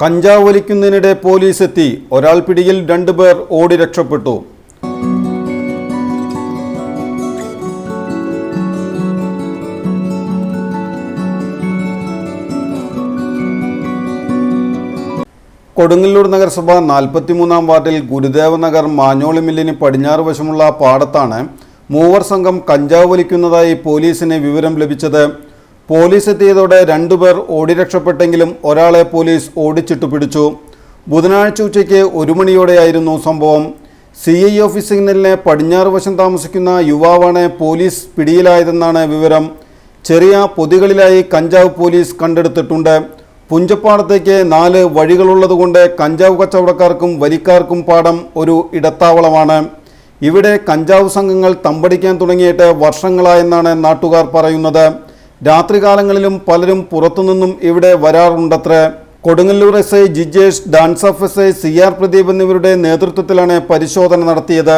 കഞ്ചാവ് വലിക്കുന്നതിനിടെ പോലീസ് എത്തി. ഒരാൾ പിടിയിൽ രണ്ടുപേർ ഓടി രക്ഷപ്പെട്ടു. കൊടുങ്ങല്ലൂർ നഗരസഭ നാൽപ്പത്തിമൂന്നാം വാർഡിൽ ഗുരുദേവ നഗർ മാഞ്ഞോളി മില്ലിന് പടിഞ്ഞാറ് വശമുള്ള പാടത്താണ് മൂവർ സംഘം കഞ്ചാവ് വലിക്കുന്നതായി പോലീസിന് വിവരം ലഭിച്ചത്. പോലീസ് എത്തിയതോടെ രണ്ടുപേർ ഓടി രക്ഷപ്പെട്ടെങ്കിലും ഒരാളെ പോലീസ് ഓടിച്ചിട്ട് പിടിച്ചു. ബുധനാഴ്ച ഉച്ചയ്ക്ക് ഒരു മണിയോടെയായിരുന്നു സംഭവം. സി ഐ ഓഫീസ് പടിഞ്ഞാറ് വശം താമസിക്കുന്ന യുവാവാണ് പോലീസ് പിടിയിലായതെന്നാണ് വിവരം. ചെറിയ പൊതികളിലായി കഞ്ചാവ് പോലീസ് കണ്ടെടുത്തിട്ടുണ്ട്. പുഞ്ചപ്പാടത്തേക്ക് നാല് വഴികളുള്ളതുകൊണ്ട് കഞ്ചാവ് കച്ചവടക്കാർക്കും വലിക്കാർക്കും പാടം ഒരു ഇടത്താവളമാണ്. ഇവിടെ കഞ്ചാവ് സംഘങ്ങൾ തമ്പടിക്കാൻ തുടങ്ങിയിട്ട് വർഷങ്ങളായെന്നാണ് നാട്ടുകാർ പറയുന്നത്. രാത്രികാലങ്ങളിലും പലരും പുറത്തുനിന്നും ഇവിടെ വരാറുണ്ടത്രേ. Kodungallur S I Jijesh DANSAF S I C R Pradeep എന്നിവരുടെ നേതൃത്വത്തിലാണ് പരിശോധന നടത്തിയത്.